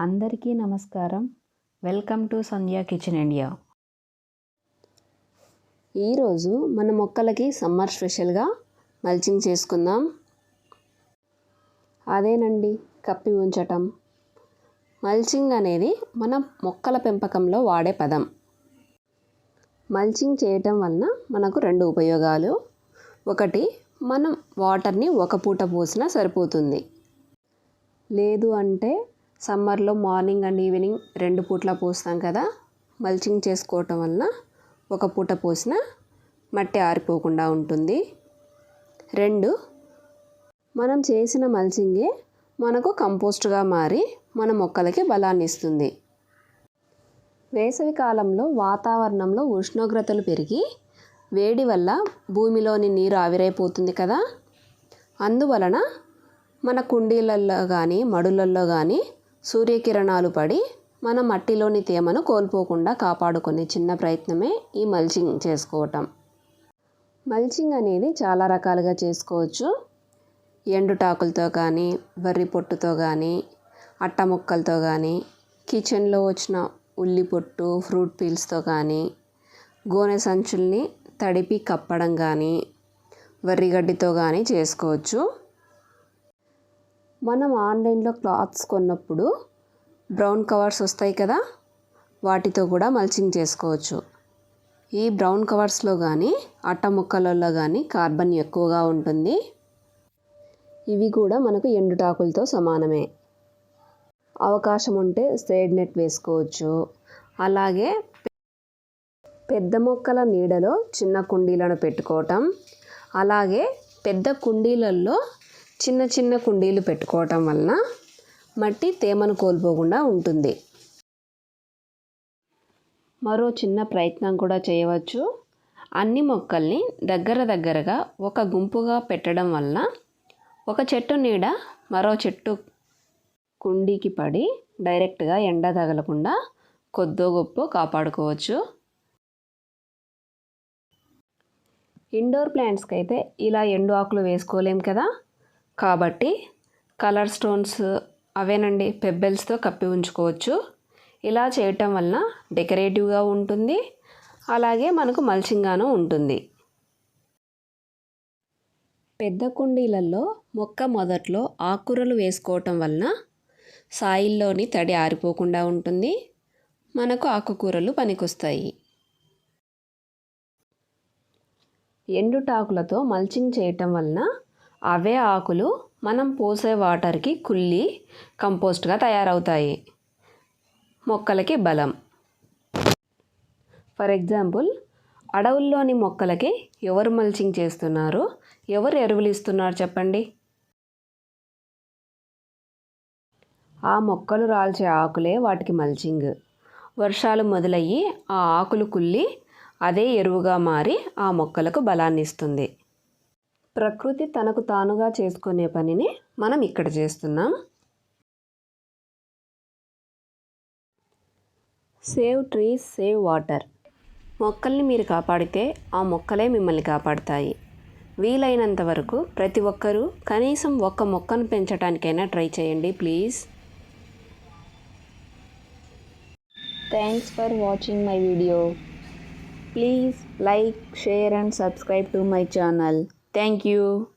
అందరికీ నమస్కారం. Welcome to Sandhya kitchen India. ఈరోజు మన మొక్కలకి సమ్మర్ స్పెషల్గా మల్చింగ్ చేసుకుందాం. అదేనండి కప్పి ఉంచటం. మల్చింగ్ అనేది మన మొక్కల పెంపకంలో వాడే పదం. మల్చింగ్ చేయటం వలన మనకు రెండు ఉపయోగాలు. ఒకటి మనం వాటర్ని ఒక పూట పోసినా సరిపోతుంది. లేదు అంటే సమ్మర్లో మార్నింగ్ అండ్ ఈవినింగ్ రెండు పూట్ల పోస్తాం కదా. మల్చింగ్ చేసుకోవటం వలన ఒక పూట పోసిన మట్టి ఆరిపోకుండా ఉంటుంది. రెండు మనం చేసిన మల్చింగే మనకు కంపోస్ట్గా మారి మన మొక్కలకి బలాన్ని ఇస్తుంది. వేసవి కాలంలో వాతావరణంలో ఉష్ణోగ్రతలు పెరిగి వేడి వల్ల భూమిలోని నీరు ఆవిరైపోతుంది కదా. అందువలన మన కుండీలల్లో కానీ మడులల్లో కానీ సూర్యకిరణాలు పడి మన మట్టిలోని తేమను కోల్పోకుండా కాపాడుకునే చిన్న ప్రయత్నమే ఈ మల్చింగ్ చేసుకోవటం. మల్చింగ్ అనేది చాలా రకాలుగా చేసుకోవచ్చు. ఎండుటాకులతో కానీ వరి పొట్టుతో కానీ అట్ట ముక్కలతో కానీ కిచెన్లో వచ్చిన ఉల్లి పొట్టు ఫ్రూట్ పీల్స్తో కానీ గోనె సంచుల్ని తడిపి కప్పడం కానీ వరిగడ్డితో కానీ చేసుకోవచ్చు. మనం ఆన్లైన్లో క్లాత్స్ కొన్నప్పుడు బ్రౌన్ కవర్స్ వస్తాయి కదా వాటితో కూడా మల్చింగ్ చేసుకోవచ్చు. ఈ బ్రౌన్ కవర్స్లో కానీ అట్ట ముక్కలలో కానీ కార్బన్ ఎక్కువగా ఉంటుంది. ఇవి కూడా మనకు ఎండుటాకులతో సమానమే. అవకాశం ఉంటే సేడ్ నెట్ వేసుకోవచ్చు. అలాగే పెద్ద మొక్కల నీడలో చిన్న కుండీలను పెట్టుకోవటం అలాగే పెద్ద కుండీలలో చిన్న చిన్న కుండీలు పెట్టుకోవటం వలన మట్టి తేమను కోల్పోకుండా ఉంటుంది. మరో చిన్న ప్రయత్నం కూడా చేయవచ్చు. అన్ని మొక్కల్ని దగ్గర దగ్గరగా ఒక గుంపుగా పెట్టడం వలన ఒక చెట్టు నీడ మరో చెట్టు కుండీకి పడి డైరెక్ట్గా ఎండ తగలకుండా కొద్దో గొప్ప కాపాడుకోవచ్చు. ఇండోర్ ప్లాంట్స్కి అయితే ఇలా ఎండు ఆకులు వేసుకోలేం కదా? కాబట్టి కలర్ స్టోన్స్ అవేనండి పెబ్బెల్స్తో కప్పి ఉంచుకోవచ్చు. ఇలా చేయటం వలన డెకరేటివ్గా ఉంటుంది. అలాగే మనకు మల్చింగ్గాను ఉంటుంది. పెద్ద కుండీలలో మొక్క మొదట్లో ఆకుకూరలు వేసుకోవటం వలన సాయిల్లోని తడి ఆరిపోకుండా ఉంటుంది. మనకు ఆకుకూరలు పనికొస్తాయి. ఎండుటాకులతో మల్చింగ్ చేయటం వలన అవే ఆకులు మనం పోసే వాటర్కి కుళ్ళి కంపోస్ట్గా తయారవుతాయి. మొక్కలకి బలం. ఫర్ ఎగ్జాంపుల్ అడవుల్లోని మొక్కలకి ఎవరు మల్చింగ్ చేస్తున్నారు? ఎవరు ఎరువులు ఇస్తున్నారు చెప్పండి? ఆ మొక్కలు రాల్చే ఆకులే వాటికి మల్చింగ్. వర్షాలు మొదలయ్యి ఆ ఆకులు కుళ్ళి అదే ఎరువుగా మారి ఆ మొక్కలకు బలాన్ని ఇస్తుంది ప్రకృతి తనకు తానుగా చేసుకునే పనిని మనం ఇక్కడ చేస్తున్నాం. సేవ్ ట్రీస్ సేవ్ వాటర్ మొక్కల్ని మీరు కాపాడితే ఆ మొక్కలే మిమ్మల్ని కాపాడుతాయి. వీలైనంత వరకు ప్రతి ఒక్కరూ కనీసం ఒక్క మొక్కను పెంచడానికైనా ట్రై చేయండి please thanks for watching my video please like share and subscribe to my channel thank you